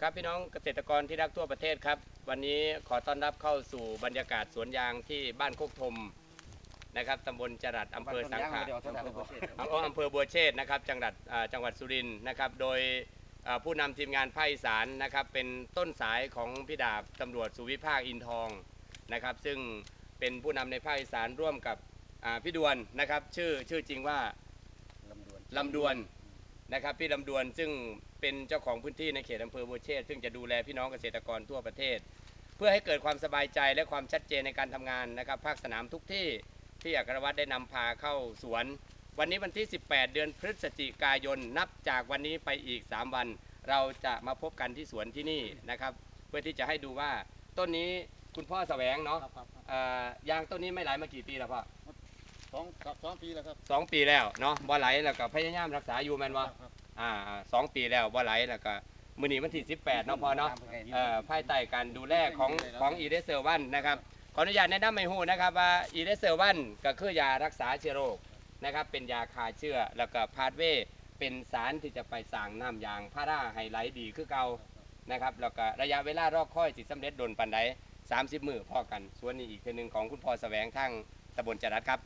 ครับพี่น้องเกษตรกรที่รักทั่วประเทศครับ วันนี้ขอต้อนรับเข้าสู่บรรยากาศสวนยางที่บ้านโคกธมนะครับตำบลจรัดอำเภอสังขะเดี๋ยวท่านผู้ชมอำเภออำเภอบัวเชษฐ์นะครับจังหวัดอ่าจังหวัดสุรินทร์นะครับ โดยอ่าผู้นำทีมงานภาคอีสานนะครับ เป็นต้นสายของพี่ดาบตำรวจสุวิภาคอินทองนะครับ ซึ่งเป็นผู้นำในภาคอีสานร่วมกับอ่าพี่ดวนนะครับ ชื่อชื่อจริงว่าลำดวนลำดว นนะครับพี่ลำดวนซึ่งเป็นเจ้าของพื้นที่ในเขตอำเภอบัวเชษฐ์ซึ่งจะดูแลพี่น้องเกษตรกรทั่วประเทศ เพื่อให้เกิดความสบายใจและความชัดเจนในการทำงานนะครับ ภาคสนามทุกที่ที่อัครวัตรได้นำพาเข้าสวน วันนี้วันที่ 18 เดือนพฤศจิกายนนับจากวันนี้ไปอีก 3 วัน เราจะมาพบกันที่สวนที่นี่นะครับ เพื่อที่จะให้ดูว่าต้นนี้คุณพ่อแสวงเนาะครับครับครับเอ่อยางต้นนี้ไม่ไหลมากี่ปีแล้วพ่อ สองครับสองปีแล้วครับสองปีแล้วเนาะบ่ไหลแล้วก็พยายามรักษาอยู่แม่นว่าครับอ่าสองปีแล้วบ่ไหลแล้วก็มื้อนี้วันที่18เนาะพอเนาะเอ่อภายใต้การดูแลของของอีเดเซอร์วันนะครับขออนุญาตแนะนำให้ฮู้นะครับว่าอีเดเซอร์วันก็คือยารักษาเชื้อโรคนะครับเป็นยาฆ่าเชื้อแล้วก็พาดเวย์เป็นสารที่จะไปสร้างน้ำยางพาราให้ไหลดีคือเก่านะครับแล้วก็ระยะเวลารอคอยสิสำเร็จโดนปานใด30 มื้อพอกัน ส่วนนี้อีกเทื่อหนึงของคุณพ่อแสวงทางตำบลจรัสครับ